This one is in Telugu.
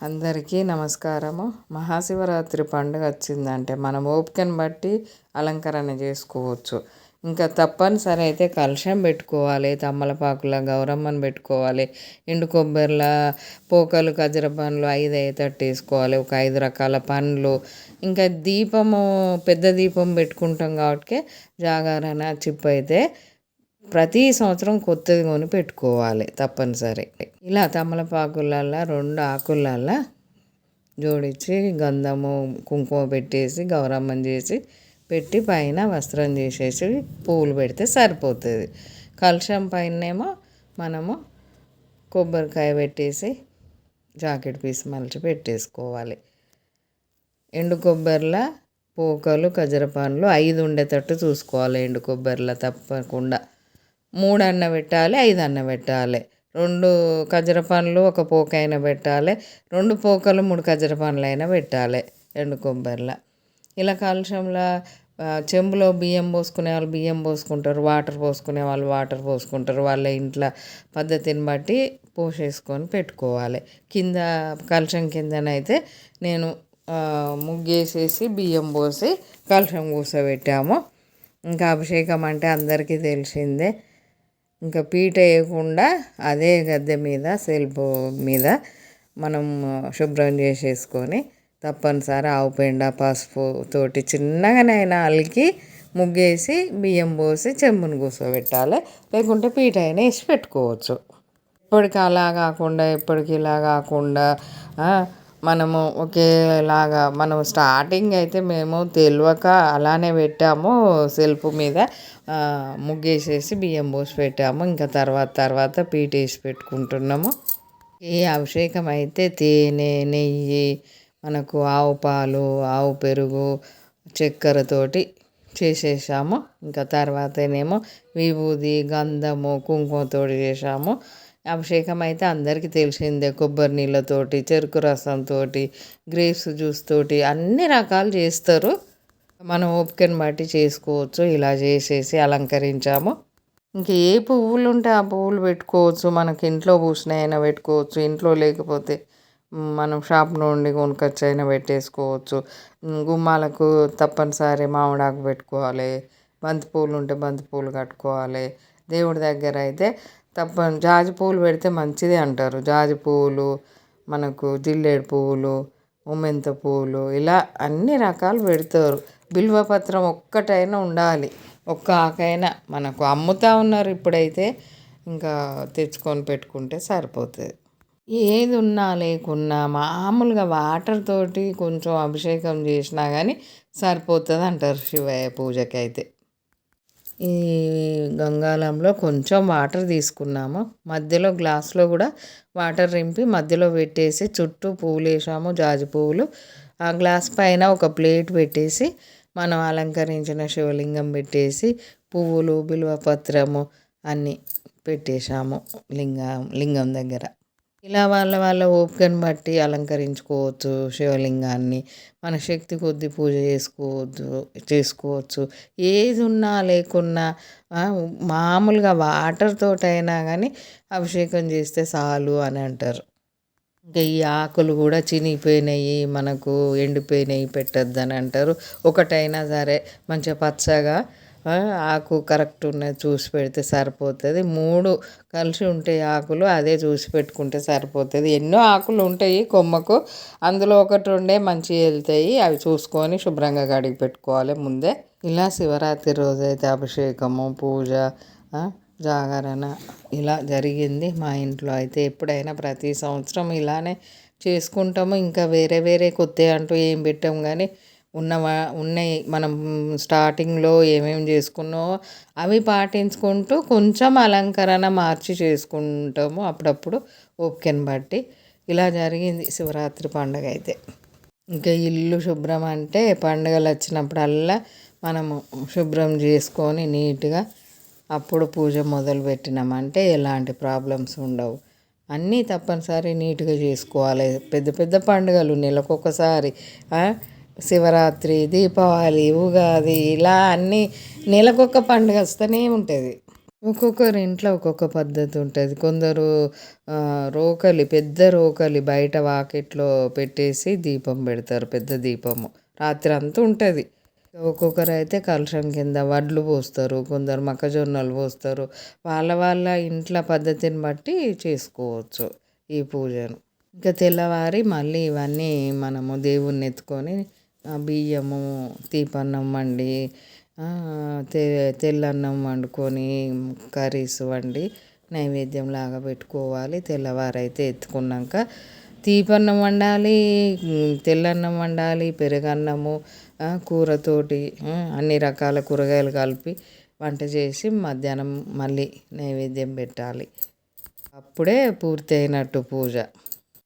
అందరికీ నమస్కారము. మహాశివరాత్రి పండుగ వచ్చిందంటే మనం ఓపికను బట్టి అలంకరణ చేసుకోవచ్చు. ఇంకా తప్పనిసరి అయితే కలశం పెట్టుకోవాలి తమ్మలపాకుల గౌరమ్మను పెట్టుకోవాలి ఎండు కొబ్బరిల పోకలు గజర పండ్లు ఐదు అయ్యేటట్టు వేసుకోవాలి ఒక ఐదు రకాల పండ్లు. ఇంకా దీపము పెద్ద దీపం పెట్టుకుంటాం కాబట్టి జాగారణ చిప్ అయితే ప్రతి సంవత్సరం కొత్తది కొని పెట్టుకోవాలి తప్పనిసరి. ఇలా తమలపాకులల్లో రెండు ఆకులల్లో జోడించి గంధము కుంకుమ పెట్టేసి గౌరమ్మం చేసి పెట్టి పైన వస్త్రం చేసేసి పువ్వులు పెడితే సరిపోతుంది. కలుషం పైనేమో మనము కొబ్బరికాయ పెట్టేసి జాకెట్ పీస్ మలిచి పెట్టేసుకోవాలి. ఎండు కొబ్బరిలో పోకలు ఖజర పండ్లు ఐదు ఉండేటట్టు చూసుకోవాలి ఎండు కొబ్బరిల తప్పకుండా. మూడు అన్న పెట్టాలి ఐదు అన్న పెట్టాలి. రెండు ఖజర పండ్లు ఒక పోక అయినా పెట్టాలి. రెండు పోకలు మూడు ఖజర పండ్లు అయినా పెట్టాలి ఎండు కొబ్బరిలో. ఇలా కాలుష్యంలో చెంబులో బియ్యం పోసుకునే వాళ్ళు బియ్యం పోసుకుంటారు వాటర్ పోసుకునే వాళ్ళు వాటర్ పోసుకుంటారు. వాళ్ళ ఇంట్లో పద్ధతిని బట్టి పోసేసుకొని పెట్టుకోవాలి. కింద కలుషం కిందనైతే నేను ముగ్గేసేసి బియ్యం పోసి కలుషం కూసబెట్టాము. ఇంకా అభిషేకం అంటే అందరికీ తెలిసిందే. ఇంకా పీట వేయకుండా అదే గద్దె మీద సెల్పు మీద మనం శుభ్రం చేసేసుకొని తప్పనిసరి ఆవు పెండ పసుపు తోటి చిన్నగానైనా అలికి ముగ్గేసి బియ్యం పోసి చెంబును కూర్చోబెట్టాలి లేకుంటే పీట అయినా వేసి పెట్టుకోవచ్చు. ఇప్పటికి అలా కాకుండా ఇప్పటికి ఇలా కాకుండా మనము ఒకేలాగా మనం స్టార్టింగ్ అయితే మేము తెలియక అలానే పెట్టాము సెల్ఫ్ మీద. ముగ్గేసేసి బియ్యం పోసి పెట్టాము. ఇంకా తర్వాత తర్వాత పీటేసి పెట్టుకుంటున్నాము. ఈ అభిషేకం అయితే తేనె నెయ్యి మనకు ఆవు పాలు ఆవు పెరుగు చక్కెరతోటి చేసేసాము. ఇంకా తర్వాతనేమో విభూది గంధము కుంకుమతోటి చేసాము. అభిషేకం అయితే అందరికీ తెలిసిందే. కొబ్బరి నీళ్ళతోటి చెరుకు రసంతో గ్రేప్స్ జ్యూస్ తోటి అన్ని రకాలు చేస్తారు. మనం ఓపికను బట్టి చేసుకోవచ్చు. ఇలా చేసేసి అలంకరించాము. ఇంక ఏ పువ్వులు ఉంటే ఆ పువ్వులు పెట్టుకోవచ్చు. మనకి ఇంట్లో పూసినైనా పెట్టుకోవచ్చు. ఇంట్లో లేకపోతే మనం షాప్ నుండి కొనుకొచ్చి అయినా పెట్టేసుకోవచ్చు. గుమ్మాలకు తప్పనిసరి మామిడాకు పెట్టుకోవాలి. బంతిపూలు ఉంటే బంతిపూలు కట్టుకోవాలి. దేవుడి దగ్గర అయితే తప్ప జాజి పువ్వులు పెడితే మంచిది అంటారు. జాజి పువ్వులు మనకు జిల్లేడు పువ్వులు ఉమ్మెంత పువ్వులు ఇలా అన్ని రకాలు పెడతారు. బిల్వపత్రం ఒక్కటైనా ఉండాలి. ఒక్క ఆకైనా మనకు అమ్ముతా ఉన్నారు ఇప్పుడైతే ఇంకా తెచ్చుకొని పెట్టుకుంటే సరిపోతుంది. ఏది ఉన్నా లేకున్నా మామూలుగా వాటర్ తోటి కొంచెం అభిషేకం చేసినా కానీ సరిపోతుంది అంటారు శివయ్య పూజకి అయితే ఈ గంగాలంలో కొంచెం వాటర్ తీసుకున్నాము. మధ్యలో గ్లాస్లో కూడా వాటర్ నింపి మధ్యలో పెట్టేసి చుట్టూ పువ్వులు వేసాము జాజి పువ్వులు. ఆ గ్లాస్ పైన ఒక ప్లేట్ పెట్టేసి మనం అలంకరించిన శివలింగం పెట్టేసి పువ్వులు బిల్వపత్రము అన్నీ పెట్టేశాము లింగం లింగం దగ్గర. ఇలా వాళ్ళ వాళ్ళ ఓపికను బట్టి అలంకరించుకోవచ్చు శివలింగాన్ని. మన శక్తి కొద్ది పూజ చేసుకోవద్దు చేసుకోవచ్చు. ఏది ఉన్నా లేకున్నా మామూలుగా వాటర్ తోటైనా కానీ అభిషేకం చేస్తే చాలు అని అంటారు. ఇంకా ఈ ఆకులు కూడా చినిగిపోయినాయి మనకు ఎండిపోయినాయి పెట్టద్దని అంటారు. ఒకటైనా సరే మంచిగా పచ్చగా ఆకు కరెక్ట్ ఉన్నది చూసి పెడితే సరిపోతుంది. మూడు కలిసి ఉంటాయి ఆకులు అదే చూసి పెట్టుకుంటే సరిపోతుంది. ఎన్నో ఆకులు ఉంటాయి కొమ్మకు. అందులో ఒకటి ఉండే మంచిగా వెళ్తాయి. అవి చూసుకొని శుభ్రంగా కడిగి పెట్టుకోవాలి ముందే. ఇలా శివరాత్రి రోజైతే అభిషేకము పూజ జాగరణ ఇలా జరిగింది మా ఇంట్లో. అయితే ఎప్పుడైనా ప్రతి సంవత్సరం ఇలానే చేసుకుంటాము. ఇంకా వేరే వేరే కొత్త అంటూ ఏం పెట్టాం కానీ ఉన్నవా ఉన్నాయి. మనం స్టార్టింగ్లో ఏమేమి చేసుకున్నామో అవి పాటించుకుంటూ కొంచెం అలంకరణ మార్చి చేసుకుంటాము. అప్పుడప్పుడు ఓపికను బట్టి. ఇలా జరిగింది శివరాత్రి పండుగ అయితే. ఇంకా ఇల్లు శుభ్రం అంటే పండుగలు వచ్చినప్పుడల్లా మనము శుభ్రం చేసుకొని నీట్గా అప్పుడు పూజ మొదలు పెట్టినామంటే ఎలాంటి ప్రాబ్లమ్స్ ఉండవు. అన్నీ తప్పనిసరి నీట్గా చేసుకోవాలి. పెద్ద పెద్ద పండుగలు నెలకొకసారి శివరాత్రి దీపావళి ఉగాది ఇలా అన్నీ నెలకొక పండుగ వస్తూనే ఉంటుంది. ఒక్కొక్కరి ఇంట్లో ఒక్కొక్క పద్ధతి ఉంటుంది. కొందరు రోకలి పెద్ద రోకలి బయట వాకిట్లో పెట్టేసి దీపం పెడతారు. పెద్ద దీపము. రాత్రి అంతా ఉంటుంది. ఒక్కొక్కరు అయితే కలుషం కింద వడ్లు పోస్తారు. కొందరు మొక్కజొన్నలు పోస్తారు. వాళ్ళ వాళ్ళ ఇంట్లో పద్ధతిని బట్టి చేసుకోవచ్చు ఈ పూజను. ఇంకా తెల్లవారి మళ్ళీ ఇవన్నీ మనము దేవుణ్ణి ఎత్తుకొని బియ్యము తీపన్నం వండి తె తెల్లన్నం వండుకొని కర్రీస్ వండి నైవేద్యం లాగా పెట్టుకోవాలి. తెల్లవారైతే ఎత్తుకున్నాక తీపన్నం వండాలి తెల్లన్నం వండాలి పెరుగన్నము కూరతోటి అన్ని రకాల కూరగాయలు కలిపి వంట చేసి మధ్యాహ్నం మళ్ళీ నైవేద్యం పెట్టాలి. అప్పుడే పూర్తి అయినట్టు పూజ.